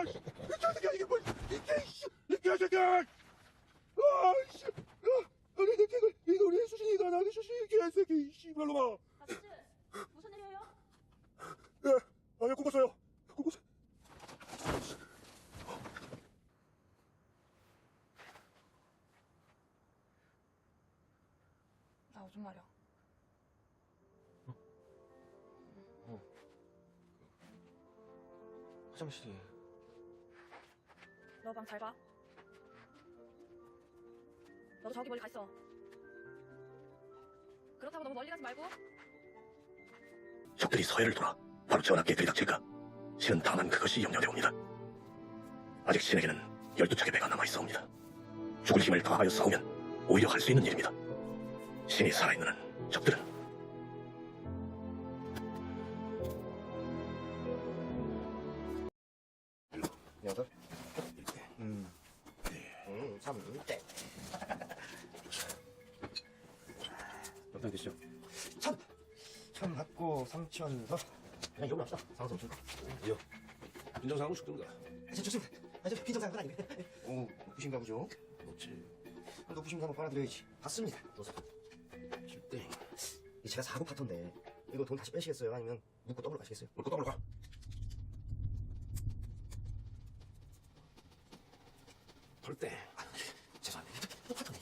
아, 씨, 이 개새끼야 이게 뭐야? 이 개씨, 이 개새끼야! 아, 씨, 아, 아니 내 개가 이거 우리 수진이가 나게 수진이 개새끼, 이 씨발로마. 아저씨 무슨 일이에요? 예, 아니 꿈꿨어요. 꿈꿨어. 나 오줌 마려. 화장실이 너방잘 봐. 너도 저기 멀리 가 있어. 그렇다고 너무 멀리 가지 말고. 적들이 서해를 돌아 바로 저 앞에 들이닥칠까? 신은 다만 그것이 염려되옵니다. 아직 신에게는 열두 척의 배가 남아 있어옵니다. 죽을 힘을 다하여 싸우면 오히려 할 수 있는 일입니다. 신이 살아있는 한 적들은 여덟 음, 음, 삼, 땡. 몇장 되시죠? 천! 천 받고 삼천 더. 그냥 이걸로 합시다. 상황 좀 이요. 인정사하고 죽든가. 저, 좋습니다. 아, 저 빈정상은 아니고. 오, 높으신가 보죠? 그렇지. 높으신 거 한번 빨아드려야지. 받습니다. 칠땡. 이 제가 사고 파토인데 이거 돈 다시 빼시겠어요? 아니면 묻고 더블로 가시겠어요? 물고 더블로 가. 털땡. 죄송합니다. 또 파토네.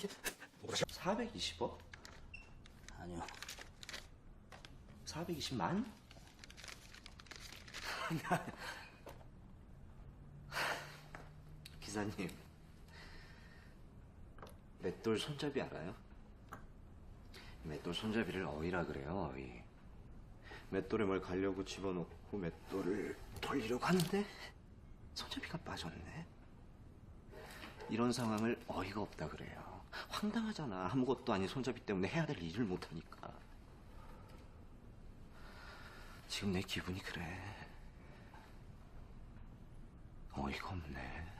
420억? 아니요. 420만? 기사님, 맷돌 손잡이 알아요? 맷돌 손잡이를 어이라 그래요, 어이. 맷돌에 뭘 가려고 집어넣고 맷돌을 돌리려고 하는데 손잡이가 빠졌네. 이런 상황을 어이가 없다 그래요. 황당하잖아. 아무것도 아닌 손잡이 때문에 해야 될 일을 못하니까. 지금 내 기분이 그래. 어이가 없네.